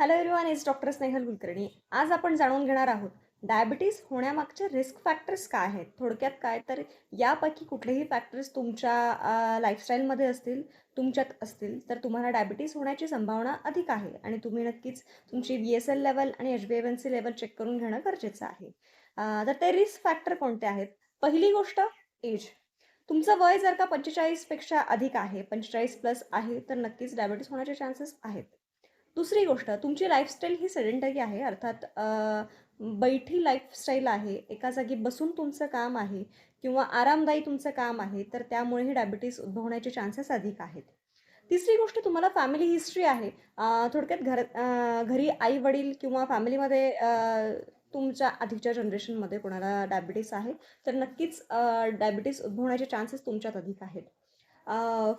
Hello everyone is doctor Snehal Kulkarni आज आपण जाणून घेणार आहोत डायबिटीस होण्यामागचे रिस्क फॅक्टर्स काय आहेत? थोडक्यात काय तर यापैकी कुठलेही फॅक्टर्स तुमच्या लाईफस्टाईलमध्ये असतील तुमच्यात असतील तर तुम्हाला डायबिटीस होण्याची संभावना अधिक आहे. आणि तुम्ही नक्कीच तुमची बी एस एल लेवल आणि H B F N C level check करून घेणं गरजेचं आहे. तर ते रिस्क फॅक्टर कोणते आहेत? पहिली गोष्ट एज तुमचं वय जर का पंचेचाळीसपेक्षा अधिक आहे पंचेचाळीस प्लस आहे तर नक्कीच डायबिटीस होण्याचे चान्सेस आहेत. दुसरी गोष्ट तुमची लाईफस्टाईल ही सेडेंटरी आहे. अर्थात बैठी लाईफस्टाईल आहे. एका जागी बसून तुमचं काम आहे किंवा आरामदायी तुमचं काम आहे तर त्यामुळेही डायबिटीस उद्भवण्याचे चान्सेस अधिक आहेत. तिसरी गोष्ट तुम्हाला फॅमिली हिस्ट्री आहे. थोडक्यात घर घरी आई वडील किंवा फॅमिलीमध्ये तुमच्या आधीच्या जनरेशनमध्ये कोणाला डायबिटीस आहे तर नक्कीच डायबिटीस उद्भवण्याचे चान्सेस तुमच्यात अधिक आहेत.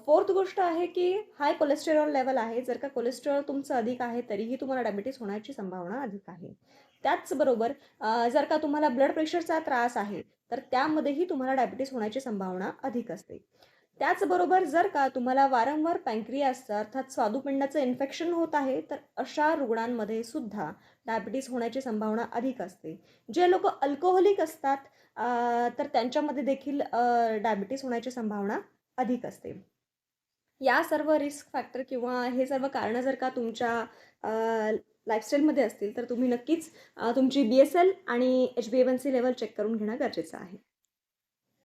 फोर्थ गोष्ट आहे की हाय कोलेस्टेरॉल लेवल आहे. जर का कोलेस्टेरॉल तुमचं अधिक आहे तरीही तुम्हाला डायबिटीस होण्याची संभावना अधिक आहे. त्याचबरोबर जर का तुम्हाला ब्लड प्रेशरचा त्रास आहे तर त्यामध्येही तुम्हाला डायबिटीस होण्याची संभावना अधिक असते. त्याचबरोबर जर का तुम्हाला वारंवार पँक्रियासचं अर्थात स्वादुपिंडाचं इन्फेक्शन होत आहे तर अशा रुग्णांमध्ये सुद्धा डायबिटीस होण्याची संभावना अधिक असते. जे लोक अल्कोहोलिक असतात तर त्यांच्यामध्ये देखील डायबिटीस होण्याची संभावना अधिक असते. या सर्व रिस्क फॅक्टर किंवा हे सर्व कारणं जर का तुमच्या लाईफस्टाईलमध्ये असतील तर तुम्ही नक्कीच तुमची बी एस एल आणि H B M N C level check करून घेणं गरजेचं आहे.